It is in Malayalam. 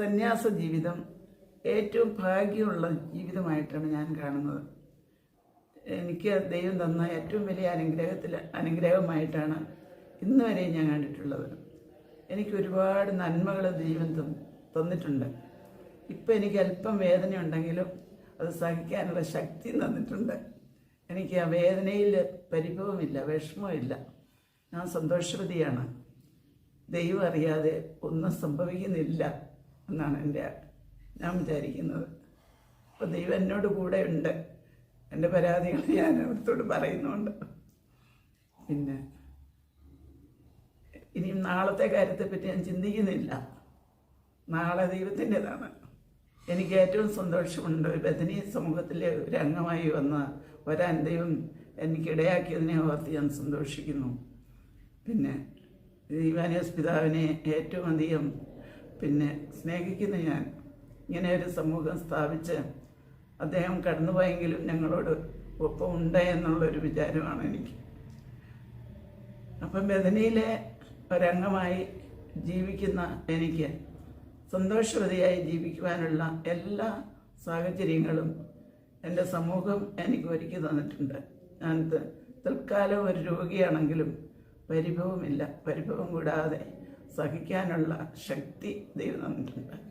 സന്യാസ ജീവിതം ഏറ്റവും ഭാഗ്യമുള്ള ജീവിതമായിട്ടാണ് ഞാൻ കാണുന്നത്. എനിക്ക് ദൈവം തന്ന ഏറ്റവും വലിയ അനുഗ്രഹത്തിൽ അനുഗ്രഹമായിട്ടാണ് ഇന്ന് വരെ ഞാൻ കണ്ടിട്ടുള്ളത്. എനിക്ക് ഒരുപാട് നന്മകൾ ദൈവം തന്നിട്ടുണ്ട്. ഇപ്പം എനിക്ക് അല്പം വേദന ഉണ്ടെങ്കിലും അത് സഹിക്കാനുള്ള ശക്തി തന്നിട്ടുണ്ട്. എനിക്ക് ആ വേദനയിൽ പരിഭവമില്ല വിഷമമില്ല ഞാൻ സന്തോഷവതിയാണ്. ദൈവം അറിയാതെ ഒന്നും സംഭവിക്കുന്നില്ല. എന്നാണ് എന്റെ ഞാൻ വിചാരിക്കുന്നത്. അപ്പോൾ ദൈവം എന്നോട് കൂടെ ഉണ്ട്. എന്റെ പരാതികൾ ഞാൻ അവിടുത്തോട് പറയുന്നുണ്ട്. പിന്നെ ഇനിയും നാളത്തെ കാര്യത്തെപ്പറ്റി ഞാൻ ചിന്തിക്കുന്നില്ല. നാളെ ദൈവത്തിന്റെതാണ്. എനിക്ക് ഏറ്റവും സന്തോഷമുണ്ട്. ബദനി സമൂഹത്തിലെ ഒരു അംഗമായി വന്ന വരാൻ ദൈവം എനിക്കിടയാക്കിയതിനെ ഓർത്ത് ഞാൻ സന്തോഷിക്കുന്നു. പിന്നെ ദൈവാനിയസ് പിതാവിനെ ഏറ്റവും അധികം പിന്നെ സ്നേഹിക്കുന്ന ഞാൻ ഇങ്ങനെ ഒരു സമൂഹം സ്ഥാപിച്ച് അദ്ദേഹം കടന്നുപോയെങ്കിലും ഞങ്ങളോട് ഒപ്പം ഉണ്ട് എന്നുള്ളൊരു വിചാരമാണ് എനിക്ക്. അപ്പം വേദനയിലെ ഒരംഗമായി ജീവിക്കുന്ന എനിക്ക് സന്തോഷവതിയായി ജീവിക്കുവാനുള്ള എല്ലാ സാഹചര്യങ്ങളും എന്റെ സമൂഹം എനിക്ക് ഒരുക്കി തന്നിട്ടുണ്ട്. ഞാൻ തൽക്കാലം ഒരു രോഗിയാണെങ്കിലും പരിഭവമില്ല. പരിഭവം കൂടാതെ സഹിക്കാനുള്ള ശക്തി ദൈവം തന്നിട്ടുണ്ട്.